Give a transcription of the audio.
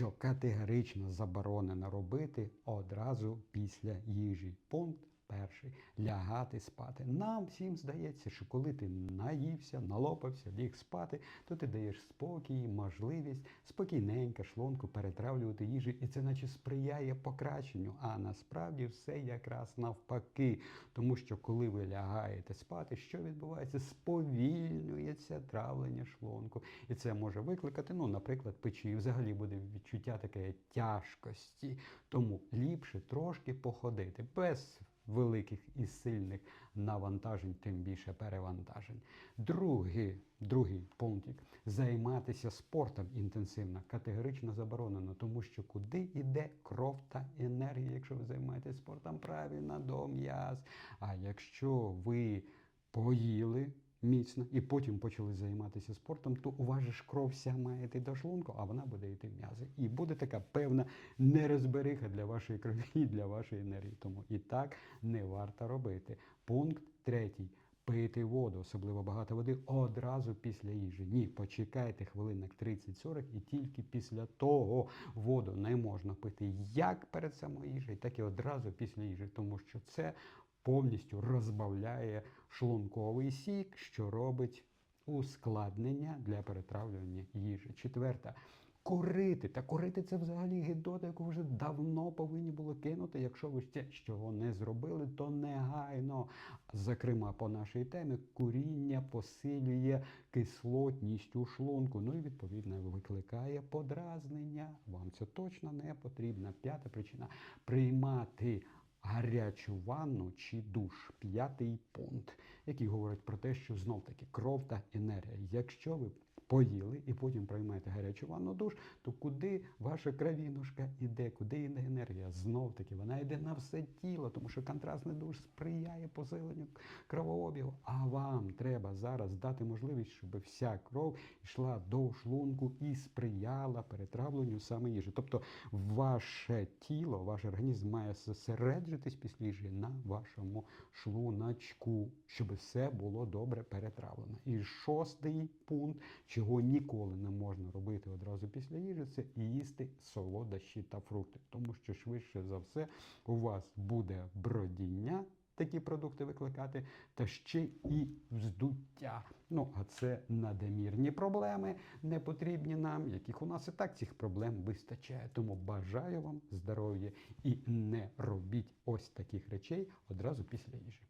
що категорично заборонено робити одразу після їжі. Пункт перший лягати спати. Нам всім здається, що коли ти наївся, налопався, ліг спати, то ти даєш спокій, можливість спокійненько шлунку перетравлювати їжу, і це наче сприяє покращенню. А насправді все якраз навпаки. Тому що коли ви лягаєте спати, що відбувається? Сповільнюється травлення шлунку. І це може викликати, ну, наприклад, печі. Взагалі буде відчуття такої тяжкості. Тому ліпше трошки походити без великих і сильних навантажень, тим більше перевантажень. Другий, другий пунктик займатися спортом інтенсивно категорично заборонено, тому що куди йде кров та енергія, якщо ви займаєтесь спортом правильно до м'яз. А якщо ви поїли. Міцно, і потім почали займатися спортом, то у вас же ж кров вся має йти до шлунку, а вона буде йти в м'язи. І буде така певна нерозбериха для вашої крові і для вашої енергії. Тому і так не варто робити. Пункт третій. Пити воду, особливо багато води, одразу після їжі. Ні, почекайте хвилинок 30-40 і тільки після того воду не можна пити як перед самою їжею, так і одразу після їжі, тому що це повністю розбавляє шлунковий сік, що робить ускладнення для перетравлювання їжі. Четверта. Курити. Та курити це взагалі гидота, яку вже давно повинні було кинути. Якщо ви ще цього не зробили, то негайно. Зокрема, по нашій темі куріння посилює кислотність у шлунку. Ну і відповідно викликає подразнення. Вам це точно не потрібно. П'ята причина приймати гарячу ванну чи душ. П'ятий пункт, який говорить про те, що знов таки кров та енергія. Якщо ви поїли і потім приймаєте гарячу ванну душ, то куди ваша кровінушка іде, куди йде енергія? Знов таки вона йде на все тіло, тому що контрастний душ сприяє посиленню кровообігу. А вам треба зараз дати можливість, щоб вся кров йшла до шлунку і сприяла перетравленню саме їжі. Тобто ваше тіло, ваш організм має зосереджитись після їжі на вашому шлуночку, щоб все було добре перетравлено. І шостий пункт, чого ніколи не можна робити одразу після їжі, це їсти солодощі та фрукти, тому що швидше за все у вас буде бродіння. Такі продукти викликати, та ще і вздуття. Ну, а це надмірні проблеми, не потрібні нам, яких у нас і так цих проблем вистачає. Тому бажаю вам здоров'я і не робіть ось таких речей одразу після їжі.